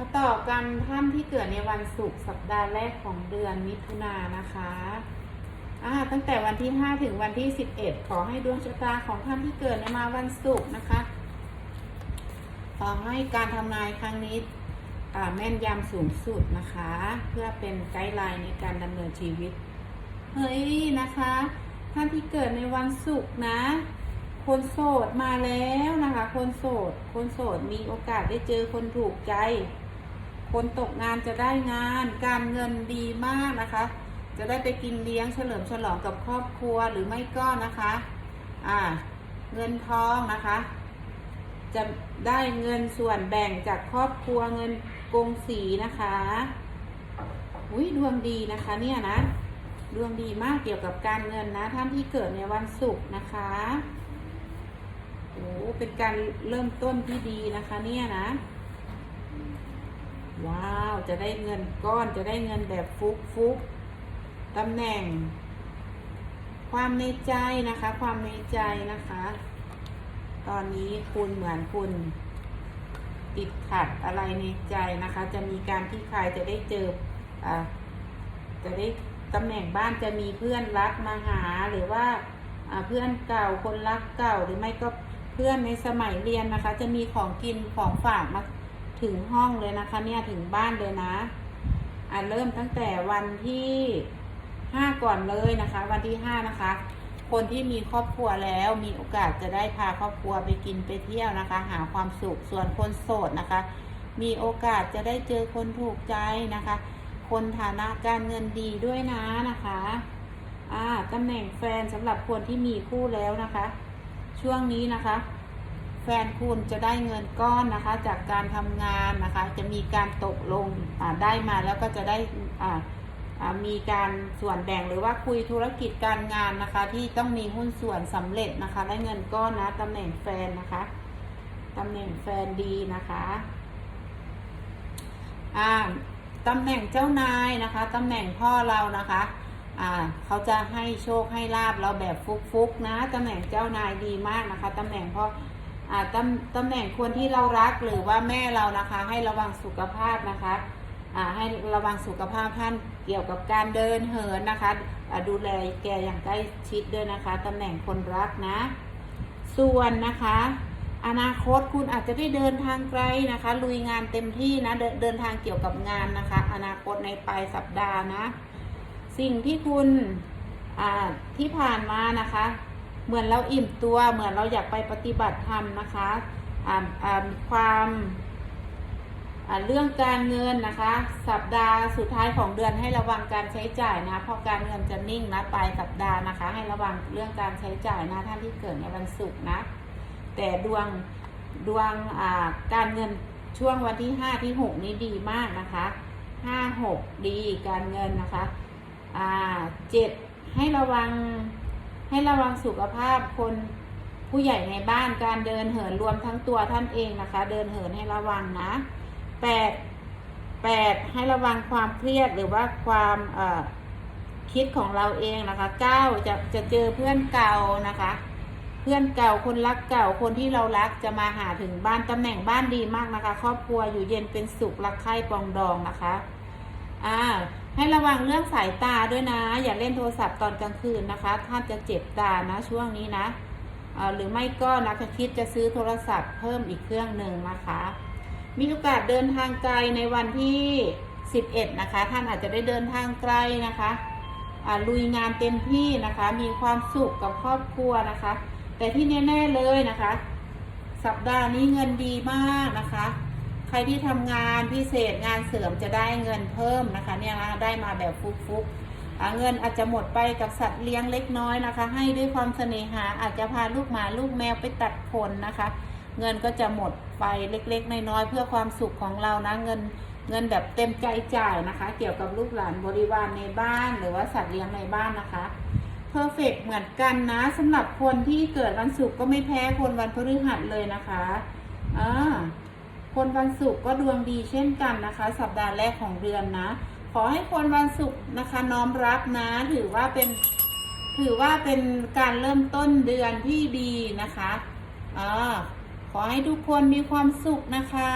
มาต่อกันท่านที่เกิดในวันศุกร์สัปดาห์แรกของเดือนมิถุนายนนะคะอ่าตั้งแต่วันที่ 5 ถึงวันที่ 11 ขอให้ดวงชะตาของท่านที่เกิดในมาวันศุกร์นะคะ ขอให้การทำนายครั้งนี้แม่นยำสูงสุดนะคะ เพื่อเป็นไกด์ไลน์ในการดำเนินชีวิต เฮ้ยนะคะ ท่านที่เกิดในวันศุกร์นะ คนโสดมาแล้วนะคะ คนโสด คนโสดมีโอกาสได้เจอคนถูกใจ คนตกงานจะได้งาน การเงินดีมากนะคะ จะได้ไปกินเลี้ยงเฉลิมฉลองกับครอบครัวหรือไม่ก็นะคะ อ่า เงินทองนะคะ จะได้เงินส่วนแบ่งจากครอบครัวเงินกงสีนะคะอุ้ยดวงดีนะคะเนี่ยนะดวงดีมากเกี่ยวกับการเงินนะ ท่านที่เกิดในวันศุกร์นะคะโอ้เป็นการเริ่มต้นที่ดีนะคะเนี่ยนะ ว้าว จะได้เงินก้อนจะได้เงินแบบฟุกฟุกตำแหน่ง ความในใจนะคะ ความในใจนะคะ ตอนนี้คุณเหมือนคุณ ติดขัดอะไรในใจนะคะ จะมีการที่ใครจะได้เจออ่าจะได้ตำแหน่งบ้านจะมีเพื่อนรักมาหาหรือว่าเพื่อนเก่าคนรักเก่าหรือไม่ก็เพื่อนในสมัยเรียนนะคะ จะมีของกินของฝากมา ถึงห้องเลยนะคะ เนี่ยถึงบ้านเลยนะอ่าเริ่มตั้งแต่วันที่ห้าก่อนเลยนะคะ วันที่ห้านะคะ คนที่มีครอบครัวแล้วมีโอกาสจะได้พาครอบครัวไปกินไปเที่ยวนะคะ หาความสุขส่วนคนโสดนะคะ มีโอกาสจะได้เจอคนถูกใจนะคะ คนฐานะการเงินดีด้วยนะนะคะอ่าตำแหน่งแฟนสำหรับคนที่มีคู่แล้วนะคะ ช่วงนี้นะคะ ฟนคุณจะได้เงินก้อนนะคะ จากการทำงานนะคะ จะมีการตกลงได้มาแล้วก็จะได้มีการส่วนแบ่งหรือว่าคุยธุรกิจการงานนะคะ ที่ต้องมีหุ้นส่วนสำเร็จนะคะได้เงินก้อนนะตำแหน่งแฟนนะคะตำแหน่งแฟนดีนะคะอ่าตำแหน่งเจ้านายนะคะตำแหน่งพ่อเรานะคะอ่าเขาจะให้โชคให้ลาบเราแบบฟุกๆนะตำแหน่งเจ้านายดีมากนะคะตำแหน่งพ่อ ตำตำแหน่งคนที่เรารักหรือว่าแม่เรานะคะ ให้ระวังสุขภาพนะคะให้ระวังสุขภาพท่านเกี่ยวกับการเดินเหินนะคะ ดูแลแกอย่างใกล้ชิดด้วยนะคะตำแหน่งคนรักนะ ส่วนนะคะ อนาคตคุณอาจจะได้เดินทางไกลนะคะ ลุยงานเต็มที่นะเดเดินทางเกี่ยวกับงานนะคะ อนาคตในปลายสัปดาห์นะ สิ่งที่คุณที่ผ่านมานะคะ เหมือนเราอิ่มตัวเหมือนเราอยากไปปฏิบัติธรรมนะคะความเรื่องการเงินนะคะ สัปดาห์สุดท้ายของเดือนให้ระวังการใช้จ่ายนะเพราะการเงินจะนิ่งนะปลายสัปดาห์นะคะ ให้ระวังเรื่องการใช้จ่ายนะท่านที่เกิดในวันศุกร์นะ แต่ดวงดวงการเงินช่วงวันที่ห้าที่หกนี้ดีมากนะคะห้าหกดีการเงินนะคะเจ็ดให้ระวัง ให้ระวังสุขภาพคนผู้ใหญ่ในบ้านการเดินเหินรวมทั้งตัวท่านเองนะคะ เดินเหินให้ระวังนะแปดแปดให้ระวังความเครียดหรือว่าความเอคิดของเราเองนะคะเก้าจะจะเจอเพื่อนเก่านะคะ เพื่อนเก่าคนรักเก่าคนที่เรารักจะมาหาถึงบ้านตำแหน่งบ้านดีมากนะคะ ครอบครัวอยู่เย็นเป็นสุขรักใคร่ปองดองนะคะอ่า ให้ระวังเรื่องสายตาด้วยนะ อย่าเล่นโทรศัพท์ตอนกลางคืนนะคะท่านจะเจ็บตานะช่วงนี้นะหรือไม่ก็นักคิดจะซื้อโทรศัพท์เพิ่มอีกเครื่องหนึ่งนะคะ มีโอกาสเดินทางไกลในวันที่ 11 นะคะ ท่านอาจจะได้เดินทางไกลนะคะลุยงานเต็มที่นะคะ มีความสุขกับครอบครัวนะคะ แต่ที่แน่ ๆ เลยนะคะ สัปดาห์นี้เงินดีมากนะคะ ใครที่ทำงานพิเศษงานเสริมจะได้เงินเพิ่มนะคะ เนี่ยนะได้มาแบบฟุกๆเงินอาจจะหมดไปกับสัตว์เลี้ยงเล็กน้อยนะคะ ให้ด้วยความเสน่หาอาจจะพาลูกหมาลูกแมวไปตัดขนนะคะ เงินก็จะหมดไปเล็กๆน้อยๆเพื่อความสุขของเรานะเงินเงินแบบเต็มใจจ่ายนะคะ เกี่ยวกับลูกหลานบริวารในบ้าน หรือว่าสัตว์เลี้ยงในบ้านนะคะเพอร์เฟกเหมือนกันนะสำหรับคนที่เกิดวันศุกร์ก็ไม่แพ้คนวันพฤหัสเลยนะคะอ่า คนวันศุกร์ก็ดวงดีเช่นกันนะคะ สัปดาห์แรกของเดือนนะ ขอให้คนวันศุกร์นะคะน้อมรับนะ ถือว่าเป็นถือว่าเป็นการเริ่มต้นเดือนที่ดีนะคะอ่าขอให้ทุกคนมีความสุขนะคะ